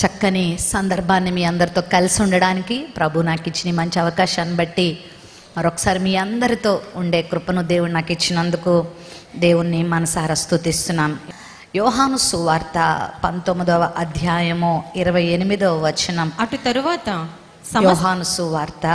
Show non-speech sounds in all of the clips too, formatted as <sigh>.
చక్కని సందర్భాన్ని మీ అందరితో కలిసి ఉండడానికి ప్రభు నాకు ఇచ్చిన మంచి అవకాశాన్ని బట్టి మరొకసారి మీ అందరితో ఉండే కృపను దేవుడు నాకు ఇచ్చినందుకు దేవుణ్ణి మనసారా స్తుతిస్తున్నాను యోహాను సువార్త పంతొమ్మిదవ అధ్యాయము ఇరవై ఎనిమిదవ వచనం. అటు తరువాత యోహాను సువార్త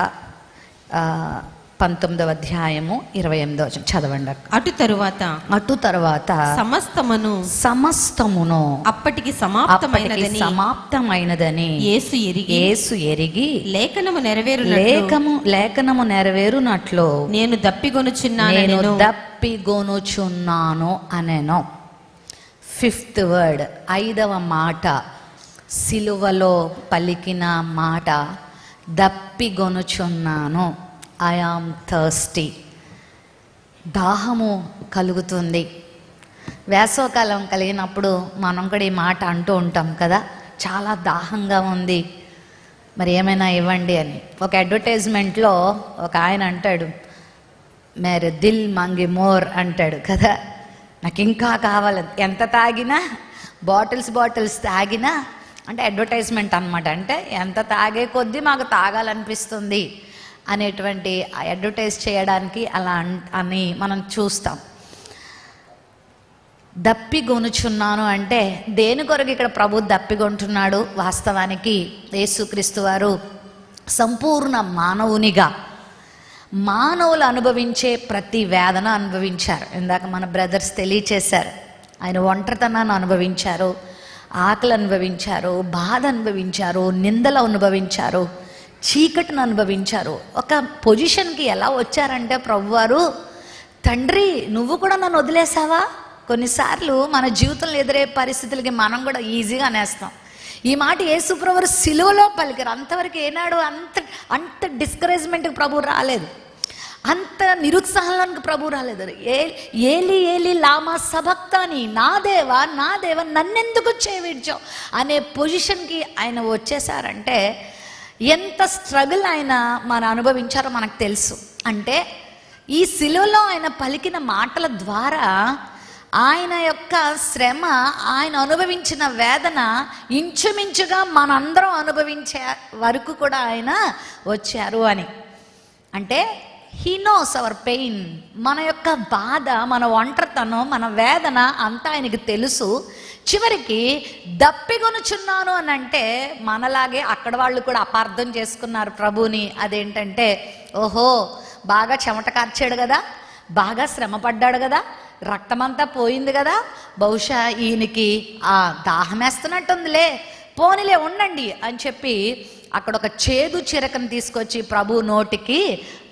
పంతొమ్మిదవ అధ్యాయము ఇరవై ఎనిమిదవ చదవండి. అటు తరువాత అటు తర్వాత సమస్తమును సమస్తమును అప్పటికి అప్పటికి సమాప్తమైనదని సమాప్తమైనదని యేసు ఎరిగి యేసు ఎరిగి లేఖనము నెరవేరు లేఖము లేఖనము నెరవేరునట్లు నేను దప్పిగొనుచున్నాను నేను దప్పిగొనుచున్నాను అనేను. ఫిఫ్త్ వర్డ్ ఐదవ మాట సిలువలో పలికిన మాట దప్పిగొనుచున్నాను. ఐ ఆమ్ థర్స్టీ దాహము కలుగుతుంది. వేసవకాలం కలిగినప్పుడు మనం కూడా ఈ మాట అంటూ ఉంటాం కదా చాలా దాహంగా ఉంది. మరి ఏమైనా ఇవ్వండి అని. ఒక అడ్వర్టైజ్మెంట్లో ఒక ఆయన అంటాడు మేరే దిల్ మంగి మోర్ అంటాడు కదా. నాకు ఇంకా కావాలి. ఎంత తాగినా బాటిల్స్ బాటిల్స్ తాగినా అంటే అడ్వర్టైజ్మెంట్ అన్నమాట. అంటే ఎంత తాగే కొద్దీ మాకు తాగాలనిపిస్తుంది. అనేటువంటి అడ్వర్టైజ్ చేయడానికి అలా అన్- అని మనం చూస్తాం. దప్పిగొనుచున్నాను అంటే దేని కొరకు ఇక్కడ ప్రభు దప్పిగొంటున్నాడు వాస్తవానికి యేసుక్రీస్తు వారు సంపూర్ణ మానవునిగా మానవులు అనుభవించే ప్రతి వేదన అనుభవించారు. ఇందాక మన బ్రదర్స్ తెలియచేశారు. ఆయన ఒంటరితనాన్ని అనుభవించారు ఆకలి అనుభవించారు బాధ అనుభవించారు నిందలు అనుభవించారు. చీకటిని అనుభవించారు. ఒక పొజిషన్కి ఎలా వచ్చారంటే ప్రభువారు తండ్రి నువ్వు కూడా నన్ను వదిలేసావా? కొన్నిసార్లు మన జీవితంలో ఎదురే పరిస్థితులకి మనం కూడా ఈజీగా అనేస్తాం. ఈ మాట యేసుప్రభు సిలువలో పలికారు. అంతవరకు ఏనాడు అంత అంత డిస్కరేజ్మెంట్కి ప్రభు రాలేదు. అంత నిరుత్సాహానికి ప్రభు రాలేదు. ఏ ఏలి ఏలి లామా సభక్తాని నా దేవా నా దేవ నన్నెందుకు చేవిడ్చావు? అనే పొజిషన్కి ఆయన వచ్చేసారంటే ఎంత స్ట్రగుల్ ఆయన మనం అనుభవించారో మనకు తెలుసు. అంటే ఈ శిలువలో ఆయన పలికిన మాటల ద్వారా ఆయన యొక్క శ్రమ ఆయన అనుభవించిన వేదన ఇంచుమించుగా మనందరం అనుభవించే వరకు కూడా ఆయన వచ్చారు అని. అంటే హీ నోస్ అవర్ పెయిన్ మన యొక్క బాధ మన ఒంటరితనం మన వేదన అంతా ఆయనకి తెలుసు. చివరికి దప్పిగొనుచున్నాను అని అంటే మనలాగే అక్కడ వాళ్ళు కూడా అపార్థం చేసుకున్నారు ప్రభుని అదేంటంటే ఓహో బాగా చెమట కార్చాడు కదా బాగా శ్రమ పడ్డాడు కదా రక్తమంతా పోయింది కదా బహుశా ఈయనకి ఆ దాహమేస్తున్నట్టుందిలే పోనిలే ఉండండి అని చెప్పి అక్కడ ఒక చేదు చిరకను తీసుకొచ్చి ప్రభు నోటికి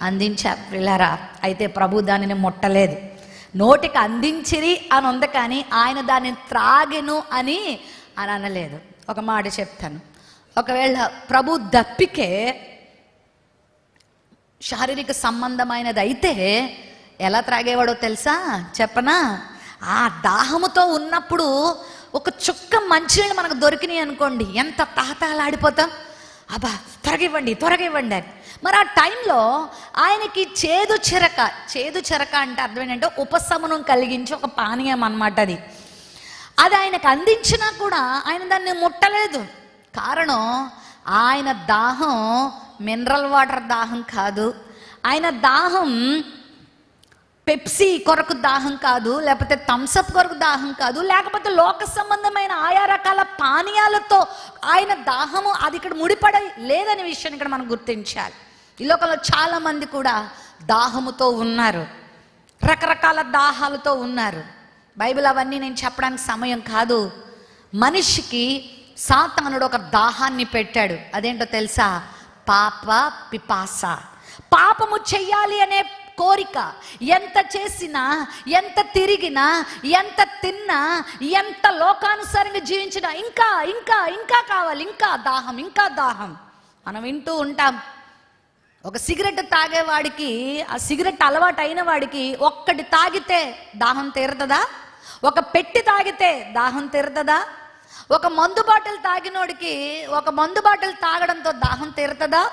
అందించారు. పిల్లరా అయితే ప్రభు దానిని ముట్టలేదు. నోటికి అందించిరి అని ఉంది కానీ ఆయన దాన్ని త్రాగెను అని అని అనలేదు. ఒక మాట చెప్తాను. ఒకవేళ ప్రభు దప్పికే శారీరక సంబంధమైనది అయితే ఎలా త్రాగేవాడో తెలుసా? చెప్పనా? ఆ దాహముతో ఉన్నప్పుడు ఒక చుక్క మంచినీళ్ళు మనకు దొరికినాయి అనుకోండి ఎంత తాతాలాడిపోతాం? అబ్బా త్వరగా ఇవ్వండి త్వరగా ఇవ్వండి అని. మరి ఆ టైంలో ఆయనకి చేదు చిరక చేదు చిరక అంటే అర్థం ఏంటంటే ఉపశమనం కలిగించి ఒక పానీయం అనమాట అది. అది ఆయనకు అందించినా కూడా ఆయన దాన్ని ముట్టలేదు. కారణం ఆయన దాహం మినరల్ వాటర్ దాహం కాదు. ఆయన దాహం పెప్సీ కొరకు దాహం కాదు లేకపోతే థమ్సప్ కొరకు దాహం కాదు లేకపోతే లోక సంబంధమైన ఆయా రకాల పానీయాలతో ఆయన దాహము అది ఇక్కడ ముడిపడ లేదనే విషయాన్ని ఇక్కడ మనం గుర్తించాలి. ఈ లోకంలో చాలా మంది కూడా దాహముతో ఉన్నారు. రకరకాల దాహాలతో ఉన్నారు. బైబిల్ అవన్నీ నేను చెప్పడానికి సమయం కాదు. మనిషికి సాతానుడు ఒక దాహాన్ని పెట్టాడు. అదేంటో తెలుసా? పాప పిపాస. పాపము చెయ్యాలి అనే కోరిక. ఎంత చేసినా ఎంత తిరిగినా ఎంత తిన్నా ఎంత లోకానుసారంగా జీవించినా ఇంకా ఇంకా ఇంకా కావాలి. ఇంకా దాహం ఇంకా దాహం. మనం వింటూ ఉంటాం. ఒక సిగరెట్ తాగేవాడికి ఆ సిగరెట్ అలవాటు అయిన వాడికి ఒక్కటి తాగితే దాహం తీరుతుందా? ఒక పెట్టి తాగితే దాహం తీరుతుందా? ఒక మందు బాటిల్ తాగినోడికి ఒక మందు బాటిల్ తాగడంతో దాహం తీరుతుందా?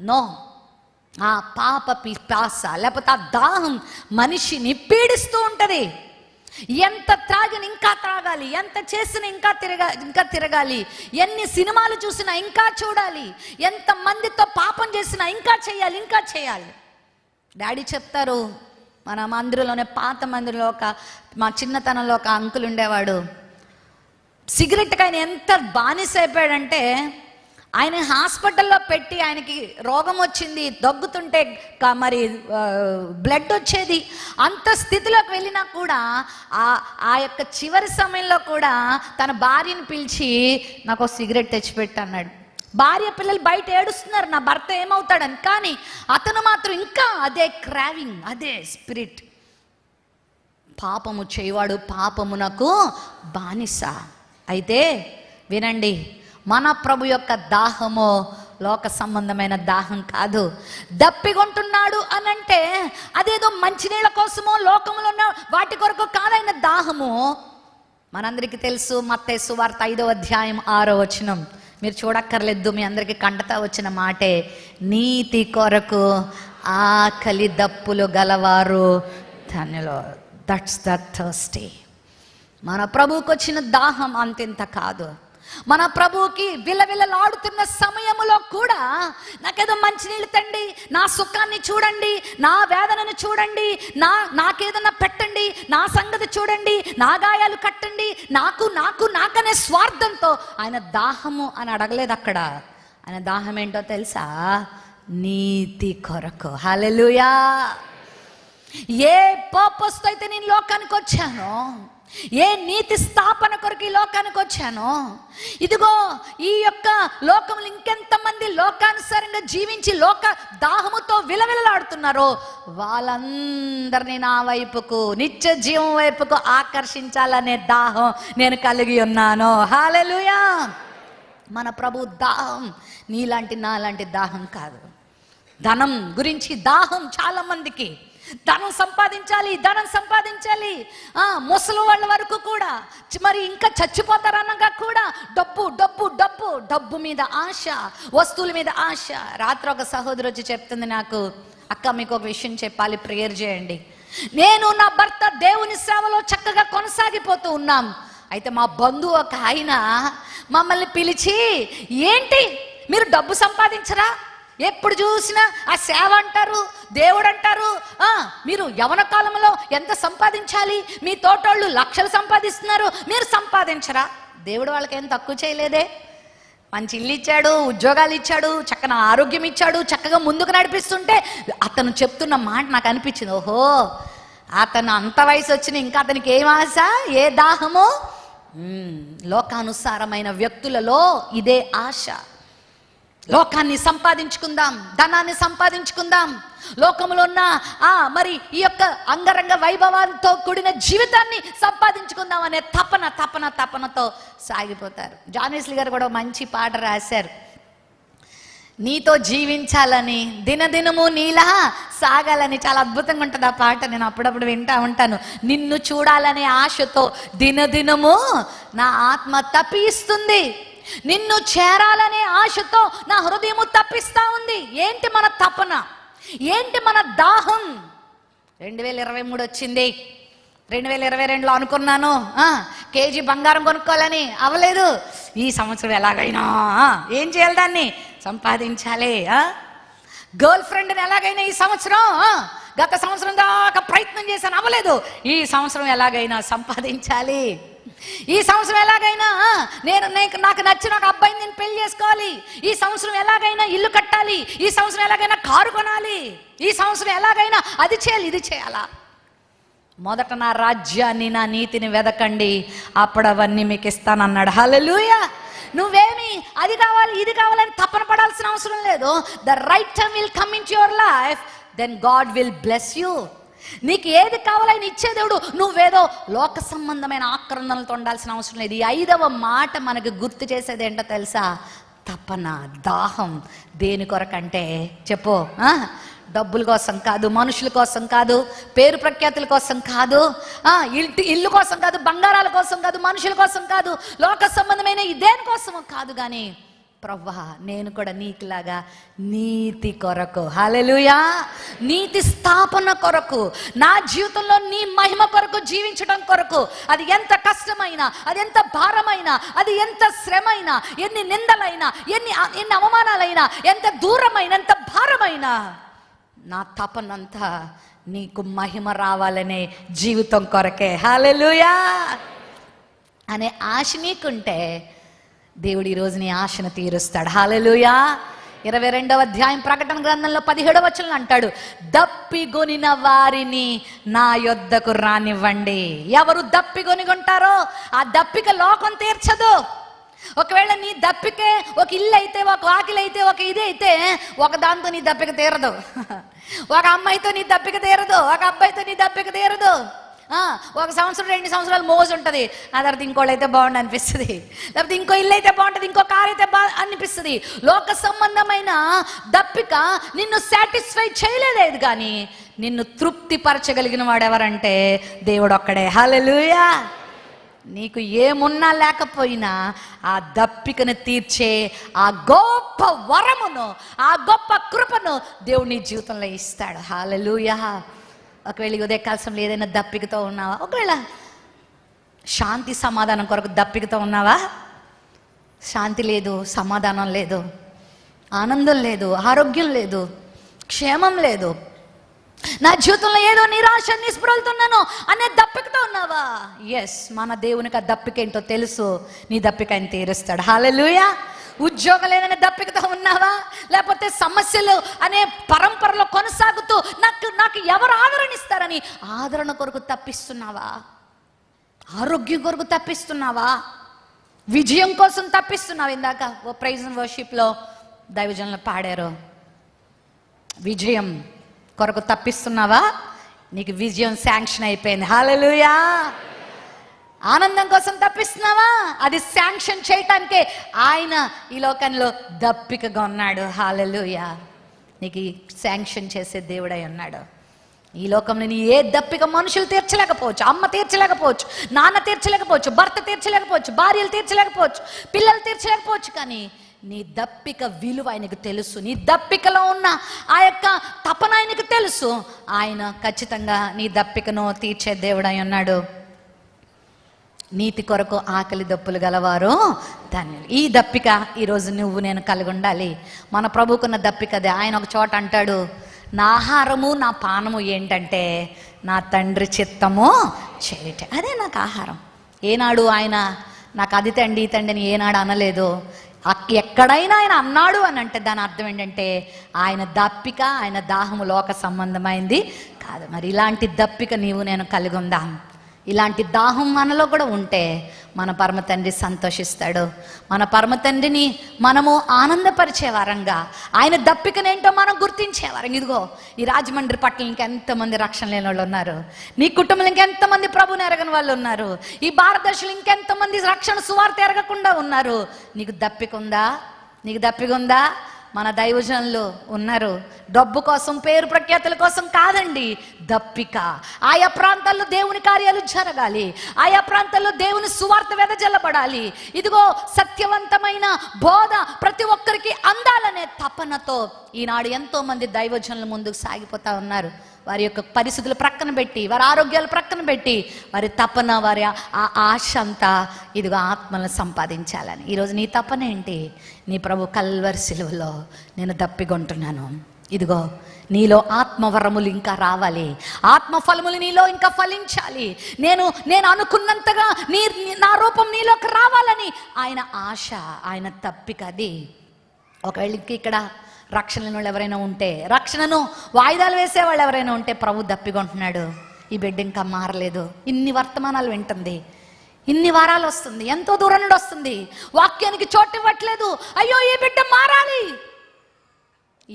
నో. ఆ పాప పిపాస లేకపోతే ఆ దాహం మనిషిని పీడిస్తూ ఉంటుంది. ఎంత త్రాగిన ఇంకా త్రాగాలి ఎంత చేసిన ఇంకా తిరగా ఇంకా తిరగాలి ఎన్ని సినిమాలు చూసినా ఇంకా చూడాలి ఎంత మందితో పాపం చేసినా ఇంకా చేయాలి ఇంకా చేయాలి. డాడీ చెప్తారు మన మందిరంలోనే పాత మందిరంలో ఒక మా చిన్నతనంలో ఒక అంకుల్ ఉండేవాడు. సిగరెట్కి ఆయన ఎంత బానిస అయిపోయాడంటే ఆయన హాస్పిటల్లో పెట్టి ఆయనకి రోగం వచ్చింది దగ్గుతుంటే మరి బ్లడ్ వచ్చేది. అంత స్థితిలోకి వెళ్ళినా కూడా ఆ ఆ యొక్క చివరి సమయంలో కూడా తన భార్యను పిలిచి నాకు సిగరెట్ తెచ్చిపెట్టి అన్నాడు. భార్య పిల్లలు బయట ఏడుస్తున్నారు నా భర్త ఏమవుతాడని. కానీ అతను మాత్రం ఇంకా అదే క్రావింగ్ అదే స్పిరిట్ పాపము చేయవాడు పాపమునకు బానిస. అయితే వినండి మన ప్రభు యొక్క దాహము లోక సంబంధమైన దాహం కాదు. దప్పిగొంటున్నాడు అనంటే అదేదో మంచినీళ్ళ కోసమో లోకంలో ఉన్న వాటి కొరకు కాదైన దాహము. మనందరికీ తెలుసు మత్తేసు వార్త ఐదో అధ్యాయం ఆరో వచనం. మీరు చూడక్కర్లేదు మీ అందరికీ కంటతా వచ్చిన మాటే. నీతి కొరకు ఆకలి దప్పులు గలవారు ధన్యులో దట్స్ ద థర్స్టీ మన ప్రభువుకి వచ్చిన దాహం అంతింత కాదు. మన ప్రభువుకి విలవిలలాడుతున్న సమయములో కూడా నాకేదో మంచినీళ్ళు తండి నా సుఖాన్ని చూడండి నా వేదనను చూడండి నా నాకేదన్నా పెట్టండి నా సంగతి చూడండి నా గాయాలు కట్టండి నాకు నాకు నాకనే స్వార్థంతో ఆయన దాహము అని అడగలేదు అక్కడ. ఆయన దాహం ఏంటో తెలుసా? నీతి కొరకు. హల్లెలూయా! ఏ పర్పస్తో అయితే నేను లోకానికి వచ్చానో ఏ నీతి స్థాపన కొరకు ఈ లోకానికి వచ్చానో? ఇదిగో ఈ యొక్క లోకములు ఇంకెంతమంది లోకానుసారంగా జీవించి లోక దాహముతో విలవిలలాడుతున్నారో వాళ్ళందరినీ నా వైపుకు నిత్య జీవం వైపుకు ఆకర్షించాలనే దాహం నేను కలిగి ఉన్నాను. హాలెలుయా మన ప్రభు దాహం నీలాంటి నాలాంటి దాహం కాదు. ధనం గురించి దాహం చాలా మందికి ధనం సంపాదించాలి ధనం సంపాదించాలి. ఆ ముసలి వాళ్ళ వరకు కూడా. మరి ఇంకా చచ్చిపోతారనగా కూడా డబ్బు డబ్బు డబ్బు డబ్బు మీద ఆశ వస్తువుల మీద ఆశ. రాత్రి ఒక సహోదరు వచ్చి చెప్తుంది నాకు అక్క మీకు ఒక విషయం చెప్పాలి ప్రేయర్ చేయండి. నేను నా భర్త దేవుని సేవలో చక్కగా కొనసాగిపోతూ ఉన్నాం. అయితే మా బంధువు ఒక ఆయన మమ్మల్ని పిలిచి ఏంటి? మీరు డబ్బు సంపాదించరా? ఎప్పుడు చూసినా ఆ సేవ అంటారు దేవుడు అంటారు మీరు యవన కాలంలో ఎంత సంపాదించాలి? మీ తోటోళ్ళు లక్షలు సంపాదిస్తున్నారు మీరు సంపాదించరా? దేవుడు వాళ్ళకేం తక్కువ చేయలేదే. మంచి ఇల్లు ఇచ్చాడు ఉద్యోగాలు ఇచ్చాడు చక్కన ఆరోగ్యం ఇచ్చాడు చక్కగా ముందుకు నడిపిస్తుంటే అతను చెప్తున్న మాట నాకు అనిపించింది. ఓహో అతను అంత వయసు వచ్చిన ఇంకా అతనికి ఏం ఆశ? ఏ దాహము? లోకానుసారమైన వ్యక్తులలో ఇదే ఆశ. లోకాన్ని సంపాదించుకుందాం ధనాన్ని సంపాదించుకుందాం. లోకంలో ఉన్న ఆ మరి ఈ యొక్క అంగరంగ వైభవాలతో కూడిన జీవితాన్ని సంపాదించుకుందాం అనే తపన తపన తపనతో సాగిపోతారు. జానేస్లీ గారు కూడా మంచి పాట రాశారు. నీతో జీవించాలని దినదినము నీలా సాగాలని చాలా అద్భుతంగా ఉంటుంది ఆ పాట. నేను అప్పుడప్పుడు వింటా ఉంటాను. నిన్ను చూడాలనే ఆశతో దినదినము నా ఆత్మ తప్పిస్తుంది. నిన్ను చేరాలనే ఆశతో నా హృదయము తప్పిస్తా ఉంది. ఏంటి మన తపన? ఏంటి మన దాహం? రెండు వేల ఇరవై మూడు వచ్చింది. రెండు వేల ఇరవై రెండులో అనుకున్నాను. కేజీ బంగారం కొనుక్కోవాలని అవ్వలేదు ఈ సంవత్సరం ఎలాగైనా ఏం చేయాలి దాన్ని? సంపాదించాలి గర్ల్ ఫ్రెండ్ని ఎలాగైనా ఈ సంవత్సరం గత సంవత్సరం దాకా ప్రయత్నం చేశాను అవ్వలేదు ఈ సంవత్సరం ఎలాగైనా సంపాదించాలి. ఈ సంవత్సరం ఎలాగైనా నేను నాకు నచ్చిన ఒక అబ్బాయిని నేను పెళ్ళి చేసుకోవాలి. ఈ సంవత్సరం ఎలాగైనా ఇల్లు కట్టాలి. ఈ సంవత్సరం ఎలాగైనా కారు కొనాలి. ఈ సంవత్సరం ఎలాగైనా అది చేయాలి ఇది చేయాలా? మొదట నా రాజ్యాన్ని నా నీతిని వెదకండి. అప్పుడు అవన్నీ మీకు ఇస్తానన్నాడు. హలలుయ నువ్వేమి అది కావాలి ఇది కావాలని తప్పన పడాల్సిన అవసరం లేదు. The right time will come in your life then God will bless you నీకు ఏది కావాలని ఇచ్చే దేవుడు నువ్వేదో లోక సంబంధమైన ఆక్రందనలతో ఉండాల్సిన అవసరం లేదు. ఈ ఐదవ మాట మనకు గుర్తు చేసేది ఏంటో తెలుసా? తపన దాహం. దేని కొరకంటే? చెప్పు. డబ్బుల కోసం కాదు మనుషుల కోసం కాదు పేరు ప్రఖ్యాతుల కోసం కాదు ఆ, ఇంటి ఇల్లు కోసం కాదు బంగారాల కోసం కాదు మనుషుల కోసం కాదు లోక సంబంధమైన ఈ దేని కాదు కానీ ప్రవ్వా నేను కూడా నీకులాగా నీతి కొరకు. హల్లెలూయా. నీతి స్థాపన కొరకు. నా జీవితంలో నీ మహిమ కొరకు జీవించడం కొరకు. అది ఎంత కష్టమైనా అది ఎంత భారమైనా అది ఎంత శ్రమైనా ఎన్ని నిందలైనా ఎన్ని ఎన్ని అవమానాలైనా ఎంత దూరమైన ఎంత భారమైనా నా తపనంతా నీకు మహిమ రావాలనే జీవితం కొరకే. హల్లెలూయా. అనే ఆశ నీకుంటే దేవుడు ఈరోజు నీ ఆశను తీరుస్తాడు. హాలెలుయా ఇరవై రెండవ అధ్యాయం ప్రకటన గ్రంథంలో పదిహేడవ వచనం అంటాడు దప్పిగొనిన వారిని నా యొద్దకు రానివ్వండి. ఎవరు దప్పిగొనిగొంటారో ఆ దప్పిక లోకం తీర్చదు. ఒకవేళ నీ దప్పికే ఒక ఇల్లు అయితే ఒక వాకిలి అయితే ఒక ఇది అయితే ఒక దాంతో నీ దప్పిక తీరదు. <laughs> ఒక అమ్మాయితో నీ దప్పిక తీరదు ఒక అబ్బాయితో నీ దప్పిక తీరదు. ఒక సంవత్సరం రెండు సంవత్సరాలు మోజు ఉంటుంది. ఆ తర్వాత ఇంకోళ్ళు అయితే బాగుండు అనిపిస్తుంది. లేకపోతే ఇంకో ఇల్లు అయితే బాగుంటుంది ఇంకో కారు అయితే బా అనిపిస్తుంది. లోక సంబంధమైన దప్పిక నిన్ను సాటిస్ఫై చేయలేదు కానీ నిన్ను తృప్తిపరచగలిగిన వాడు ఎవరంటే దేవుడు ఒక్కడే. హలలుయా నీకు ఏమున్నా లేకపోయినా ఆ దప్పికను తీర్చే ఆ గొప్ప వరమును ఆ గొప్ప కృపను దేవుడు నీ జీవితంలో ఇస్తాడు. హాలలుయా ఒకవేళ ఉదయ ఉదయకాల్సంలో ఏదైనా దప్పికతో ఉన్నావా? ఒకవేళ శాంతి సమాధానం కొరకు దప్పికతో ఉన్నావా? శాంతి లేదు సమాధానం లేదు ఆనందం లేదు ఆరోగ్యం లేదు క్షేమం లేదు. నా జీవితంలో ఏదో నిరాశ నిస్పృహలుతున్నాను అనే దప్పికతో ఉన్నావా? ఎస్ మన దేవునికి ఆ దప్పిక ఏంటో తెలుసు. నీ దప్పిక ఆయన తీరుస్తాడు. హాలెలుయా ఉద్యోగం లేదనే దప్పికతో ఉన్నావా? లేకపోతే సమస్యలు అనే పరంపరలో కొనసాగుతూ నాకు నాకు ఎవరు ఆదరణ ఇస్తారని ఆదరణ కొరకు తప్పిస్తున్నావా? ఆరోగ్యం కొరకు తప్పిస్తున్నావా? విజయం కోసం తప్పిస్తున్నావు ఇందాక? ఓ ప్రైజ్ వర్షిప్లో దైవజనులు పాడారు. విజయం కొరకు తప్పిస్తున్నావా? నీకు విజయం శాంక్షన్ అయిపోయింది. హాలలుయా ఆనందం కోసం తప్పిస్తున్నావా? అది శాంక్షన్ చేయటానికే ఆయన ఈ లోకంలో దప్పికగా ఉన్నాడు. హాలలుయ నీకు శాంక్షన్ చేసే దేవుడై ఉన్నాడు. ఈ లోకంలో నీ ఏ దప్పిక మనుషులు తీర్చలేకపోవచ్చు అమ్మ తీర్చలేకపోవచ్చు నాన్న తీర్చలేకపోవచ్చు భర్త తీర్చలేకపోవచ్చు భార్యలు తీర్చలేకపోవచ్చు పిల్లలు తీర్చలేకపోవచ్చు కానీ నీ దప్పిక విలువ ఆయనకు తెలుసు. నీ దప్పికలో ఉన్న ఆ యొక్క తపన ఆయనకు తెలుసు. ఆయన ఖచ్చితంగా నీ దప్పికను తీర్చే దేవుడై ఉన్నాడు. నీతి కొరకు ఆకలి దప్పులు గలవారు ధన్యులు. ఈ దప్పిక ఈరోజు నువ్వు నేను కలిగి ఉండాలి మన ప్రభుకున్న దప్పిక అదే. ఆయన ఒక చోట అంటాడు నా ఆహారము నా పానము ఏంటంటే నా తండ్రి చిత్తము చేయట. అదే నాకు ఆహారం. ఏనాడు ఆయన నాకు అది తండి ఈ తండ్రి అని ఏనాడు అనలేదు. అక్- ఎక్కడైనా ఆయన అన్నాడు అని అంటే దాని అర్థం ఏంటంటే ఆయన దప్పిక ఆయన దాహము లోక సంబంధమైంది కాదు. మరి ఇలాంటి దప్పిక నీవు నేను కలిగి ఉందాం ఇలాంటి దాహం మనలో కూడా ఉంటే మన పరమ తండ్రి సంతోషిస్తాడు. మన పరమ తండ్రిని మనము ఆనందపరిచే వరంగా ఆయన దప్పికనేంటో మనం గుర్తించే వారం ఇదిగో ఈ రాజమండ్రి పట్ల ఇంకెంతమంది రక్షణ లేని వాళ్ళు ఉన్నారు. నీ కుటుంబంలో ఇంకెంతమంది ప్రభుని ఎరగని వాళ్ళు ఉన్నారు. ఈ భారతదేశంలో ఇంకెంతమంది రక్షణ సువార్త ఎరగకుండా ఉన్నారు. నీకు దప్పిక ఉందా? నీకు దప్పిక ఉందా? మన దైవజనులు ఉన్నారు. డబ్బు కోసం పేరు ప్రఖ్యాతుల కోసం కాదండి దప్పిక. ఆయా ప్రాంతాల్లో దేవుని కార్యాలు జరగాలి. ఆయా ప్రాంతాల్లో దేవుని సువార్త వెదజల్లబడాలి. ఇదిగో సత్యవంతమైన బోధ ప్రతి ఒక్కరికి అందాలనే తపనతో ఈనాడు ఎంతో మంది దైవజనులు ముందుకు సాగిపోతా ఉన్నారు. వారి యొక్క పరిస్థితులు ప్రక్కన పెట్టి వారి ఆరోగ్యాలు ప్రక్కన పెట్టి వారి తపన వారి ఆ- ఆశ అంతా ఇదిగో ఆత్మలను సంపాదించాలని. ఈరోజు నీ తపన ఏంటి? నీ ప్రభు కల్వర్ సిలువలో నేను దప్పిగొంటున్నాను. ఇదిగో నీలో ఆత్మవరములు ఇంకా రావాలి. ఆత్మ ఫలములు నీలో ఇంకా ఫలించాలి. నేను నేను అనుకున్నంతగా నీ నీ- నా రూపం నీలోకి రావాలని ఆయన ఆశ ఆయన తప్పిక అది. ఒకవేళ ఇంక ఇక్కడ రక్షణ లేని వాళ్ళు ఎవరైనా ఉంటే రక్షణను వాయిదాలు వేసే వాళ్ళు ఎవరైనా ఉంటే ప్రభు దప్పికొంటున్నాడు. ఈ బిడ్డ ఇంకా మారలేదు. ఇన్ని వర్తమానాలు వింటుంది. ఇన్ని వారాలు వస్తుంది. ఎంతో దూరం నుండి వస్తుంది. వాక్యానికి చోటు ఇవ్వట్లేదు. అయ్యో ఈ బిడ్డ మారాలి.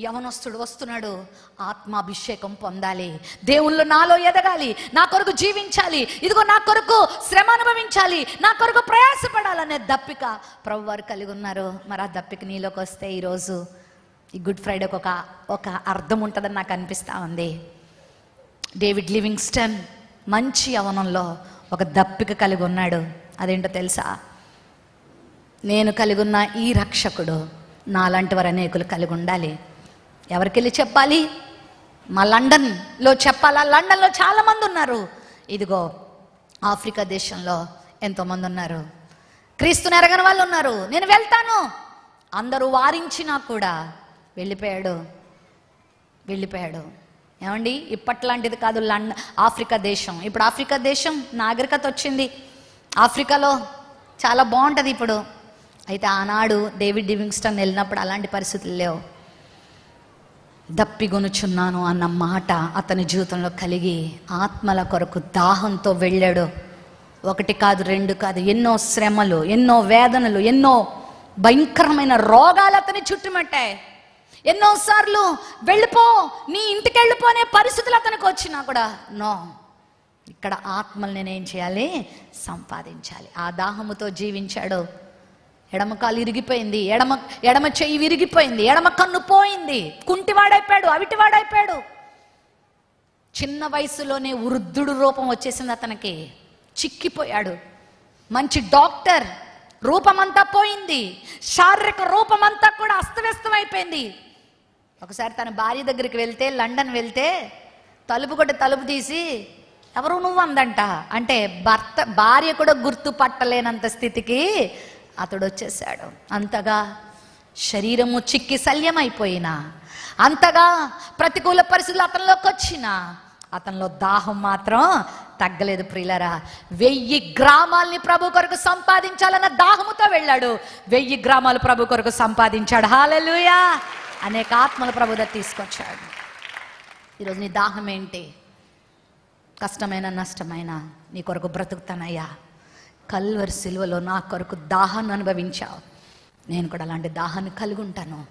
యవనస్తుడు వస్తున్నాడు. ఆత్మాభిషేకం పొందాలి. దేవుళ్ళు నాలో ఎదగాలి. నా కొరకు జీవించాలి. ఇదిగో నా కొరకు శ్రమ అనుభవించాలి. నా కొరకు ప్రయాసపడాలనే దప్పిక ప్రభు వారు కలిగి ఉన్నారు. మరి ఆ దప్పిక నీలోకి వస్తే ఈరోజు ఈ గుడ్ ఫ్రైడేకి ఒక ఒక అర్థం ఉంటుందని నాకు అనిపిస్తూ ఉంది. డేవిడ్ లివింగ్స్టన్ మంచి అవనంలో ఒక దప్పిక కలిగి ఉన్నాడు. అదేంటో తెలుసా? నేను కలిగి ఉన్న ఈ రక్షకుడు నాలాంటి వారు అనేకులు కలిగి ఉండాలి. ఎవరికి వెళ్ళి చెప్పాలి? మా లండన్లో చెప్పాలా? లండన్లో చాలామంది ఉన్నారు. ఇదిగో ఆఫ్రికా దేశంలో ఎంతోమంది ఉన్నారు. క్రీస్తుని ఎరగని వాళ్ళు ఉన్నారు. నేను వెళ్తాను. అందరూ వారించినా కూడా వెళ్ళిపోయాడు. వెళ్ళిపోయాడు. ఏమండి? ఇప్పట్లాంటిది కాదు లండన్ ఆఫ్రికా దేశం. ఇప్పుడు ఆఫ్రికా దేశం నాగరికత వచ్చింది. ఆఫ్రికాలో చాలా బాగుంటుంది ఇప్పుడు. అయితే ఆనాడు డేవిడ్ డివింగ్స్టన్ వెళ్ళినప్పుడు అలాంటి పరిస్థితులు లేవు. దప్పిగొనుచున్నాను అన్న మాట అతని జీవితంలో కలిగి ఆత్మల కొరకు దాహంతో వెళ్ళాడు. ఒకటి కాదు రెండు కాదు ఎన్నో శ్రమలు ఎన్నో వేదనలు ఎన్నో భయంకరమైన రోగాలు అతని చుట్టుమట్టాయి. ఎన్నోసార్లు వెళ్ళిపో నీ ఇంటికి వెళ్ళిపోనే పరిస్థితులు అతనికి వచ్చినా కూడా నో ఇక్కడ ఆత్మల్ని నేనేం చేయాలి? సంపాదించాలి. ఆ దాహముతో జీవించాడు. ఎడమ కాలు ఇరిగిపోయింది. ఎడమ ఎడమ చెయ్యి విరిగిపోయింది. ఎడమ కన్ను పోయింది. కుంటివాడైపోయాడు అవిటివాడైపోయాడు. చిన్న వయసులోనే వృద్ధుడు రూపం వచ్చేసింది అతనికి. చిక్కిపోయాడు. మంచి డాక్టర్ రూపమంతా పోయింది. శారీరక రూపమంతా కూడా అస్తవ్యస్తం అయిపోయింది ఒకసారి తన భార్య దగ్గరికి వెళ్తే లండన్ వెళ్తే తలుపు కూడా తలుపు తీసి ఎవరు నువ్వు అందంట? అంటే భర్త భార్య కూడా గుర్తుపట్టలేనంత స్థితికి అతడు వచ్చేసాడు అంతగా శరీరము చిక్కి శల్యమైపోయినా అంతగా ప్రతికూల పరిస్థితులు అతనిలోకి వచ్చిన అతనిలో దాహం మాత్రం తగ్గలేదు ప్రియులరా. వెయ్యి గ్రామాల్ని ప్రభు కొరకు సంపాదించాలన్న దాహముతో వెళ్ళాడు. వెయ్యి గ్రామాలు ప్రభు కొరకు సంపాదించాడు. హాలెలుయా! అనేక ఆత్మల ప్రభు దగ్గర తీసుకొచ్చాడు. ఈరోజు నీ దాహం ఏంటి? కష్టమైన నష్టమైన నీ కొరకు బ్రతుకుతానయ్యా. కల్వరు సిలువలో నా కొరకు దాహాన్ని అనుభవించావు. నేను కూడా అలాంటి దాహాన్ని కలిగి ఉంటాను.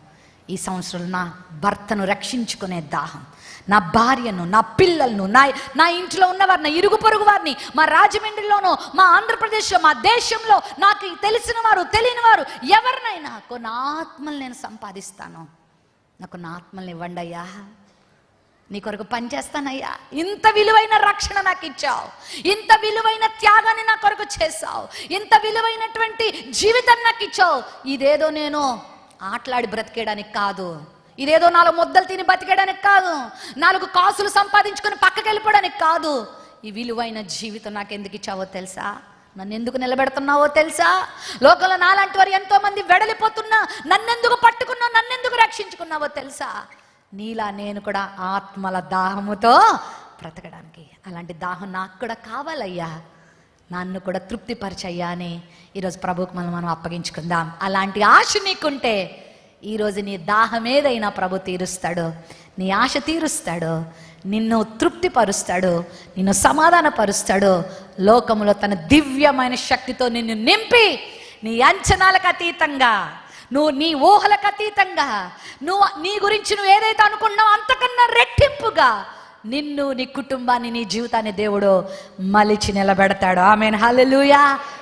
ఈ సంవత్సరంలో నా భర్తను రక్షించుకునే దాహం నా భార్యను నా పిల్లలను నా నా ఇంట్లో ఉన్నవారిని ఇరుగు పొరుగు వారిని మా రాజమండ్రిలోనూ మా ఆంధ్రప్రదేశ్లో మా దేశంలో నాకు తెలిసిన వారు తెలియని వారు ఎవరినైనా కొన్ని ఆత్మలు నేను సంపాదిస్తాను. నాకు నా ఆత్మల్ని ఇవ్వండి అయ్యా. నీ కొరకు పనిచేస్తానయ్యా ఇంత విలువైన రక్షణ నాకు ఇచ్చావు. ఇంత విలువైన త్యాగాన్ని నా కొరకు చేశావు. ఇంత విలువైనటువంటి జీవితం నాకు ఇచ్చావు. ఇదేదో నేను ఆటలాడి బ్రతికేయడానికి కాదు. ఇదేదో నాలుగు ముద్దలు తిని బతికేయడానికి కాదు. నాలుగు కాసులు సంపాదించుకొని పక్కకి వెళ్ళిపోవడానికి కాదు. ఈ విలువైన జీవితం నాకు ఎందుకు ఇచ్చావో తెలుసా? నన్ను ఎందుకు నిలబెడుతున్నావో తెలుసా? లోకంలో నాలాంటి వారు ఎంతో మంది వెడలిపోతున్నా నన్నెందుకు పట్టుకున్నావు నన్నెందుకు రక్షించుకున్నావో తెలుసా? నీలా నేను కూడా ఆత్మల దాహముతో బ్రతకడానికి. అలాంటి దాహం నాకు కూడా కావాలయ్యా. నన్ను కూడా తృప్తిపరచయ్యా అని ఈరోజు ప్రభుకు మనం మనం అప్పగించుకుందాం. అలాంటి ఆశ నీకుంటే ఈరోజు నీ దాహం ఏదైనా ప్రభు తీరుస్తాడు నీ ఆశ తీరుస్తాడు నిన్ను తృప్తిపరుస్తాడు నిన్ను సమాధానపరుస్తాడు లోకములో తన దివ్యమైన శక్తితో నిన్ను నింపి నీ అంచనాలకు అతీతంగా నువ్వు నీ ఊహలకు అతీతంగా నువ్వు నీ గురించి నువ్వు ఏదైతే అనుకున్నావు అంతకన్నా రెట్టింపుగా నిన్ను నీ కుటుంబాన్ని నీ జీవితాన్ని దేవుడు మలిచి నిలబెడతాడు. ఆమెన్. హల్లెలూయా.